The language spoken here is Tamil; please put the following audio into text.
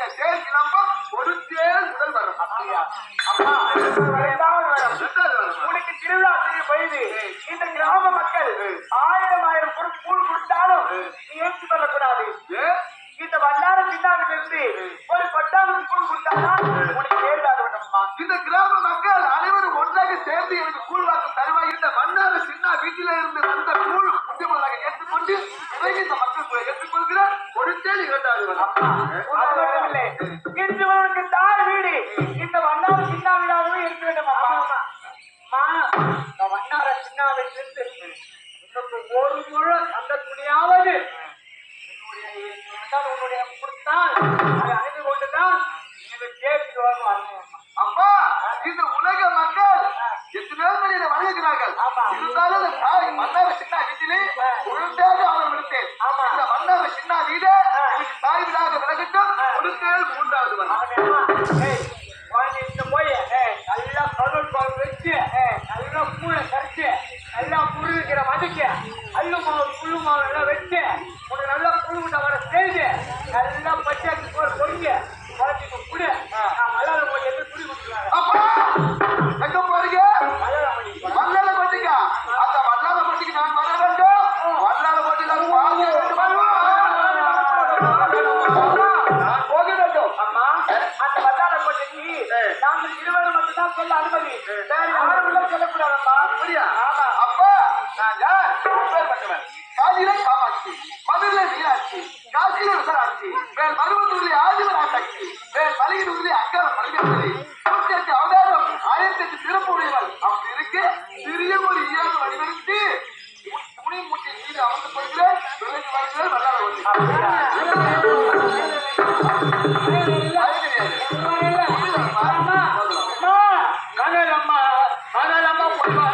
ஆகிய தேர் கிளம்பும் ஒரு சேர் முதல் வரும். அப்படியா? அப்பா இரண்டாவது வரும். உனக்கு திருவிழா செய்ய போயிது இந்த கிராம மக்கள் ஆயிரம் ஆயிரம் பொருள் கூழ் கொடுத்தாலும் நீ ஏற்றி பண்ணக்கூடாது இந்த வண்டார பின்னாவில் இருந்து ஒரு பட்டாளம் கூழ் கொடுத்தாதான் உனக்கு தேர்வாக விடணுமா இந்த கிராம மக்கள் அனைவரும் ஒன்றாக சேர்ந்து எனக்கு கூழ் வாக்கு தருவாய் இந்த வண்டார சின்ன வீட்டில இருந்து வந்த கூழ் முக்கியமாக ஏற்றுக்கொண்டு இந்த மக்கள் ஏற்றுக்கொள்கிறார். ஒரு தேடி இரண்டாவது ஒரு முழு அந்த துணியாவது உன்னுடைய கொடுத்தால் அதை அணிந்து கொண்டுதான் எனக்கு கேட்டு அம்மா. அப்பா இந்த உலக மக்கள் எத்தனையோ மணியில வருகிறார்கள் ஆமா. இருந்தாலும் இந்த தாய் மன்னார சின்ன வீட்டிலே ஒழுங்காக அவன் விடுத்தேன். இந்த மன்னார சின்ன வீடு எனக்கு தாய் வீடாக விலகட்டும் கொடுத்தேன் மூன்றாவது எல்லாம் வச்சு, உனக்கு நல்லா புழு முட்டை வடை செய்து, நல்லா பச்சரிசி சோறு பொரிச்சு, குழந்தைக்கு குடு. நான் மல்லால போய் எடுத்து துணி கொடுத்துருவாங்க. அப்பா! எங்க போறீங்க? பண்ணிட்டு போறேன். வல்லால கோட்டைக்கா அந்த வல்லால கோட்டைக்கு நான் வர வேண்டும். கோட்டையில பாதி நான் போக வேண்டும். அம்மா, அந்த வல்லார கோட்டைக்கு நாங்கள் இருவரும் மட்டும்தான் சொல்ல அனுமதி. வேற யாரும் உள்ள சொல்லக்கூடாதம்மா அப்படியா? ஆமா. அப்பா நான் யார்? எப்பேற்பட்டவன் காலிலே காமாட்சி மதுரிலே மீனாட்சி காசியில விசராட்சி வேல் மருவத்தூரிலே ஆதிவராட்சி வேல் மலையிலூரிலே அக்கால மருகத்தூரி நூத்தி எட்டு அவதாரம் ஆயிரத்தி எட்டு சிறப்புடையவள் அப்படி இருக்க சிறிய ஒரு இயல்பு வடிவெடுத்து துணி மூட்டை மீது அமர்ந்து கொள்கிறேன். விளைஞ்சு வருகிறேன். வல்லாத மணலம்மா மணலம்மா பொய்வா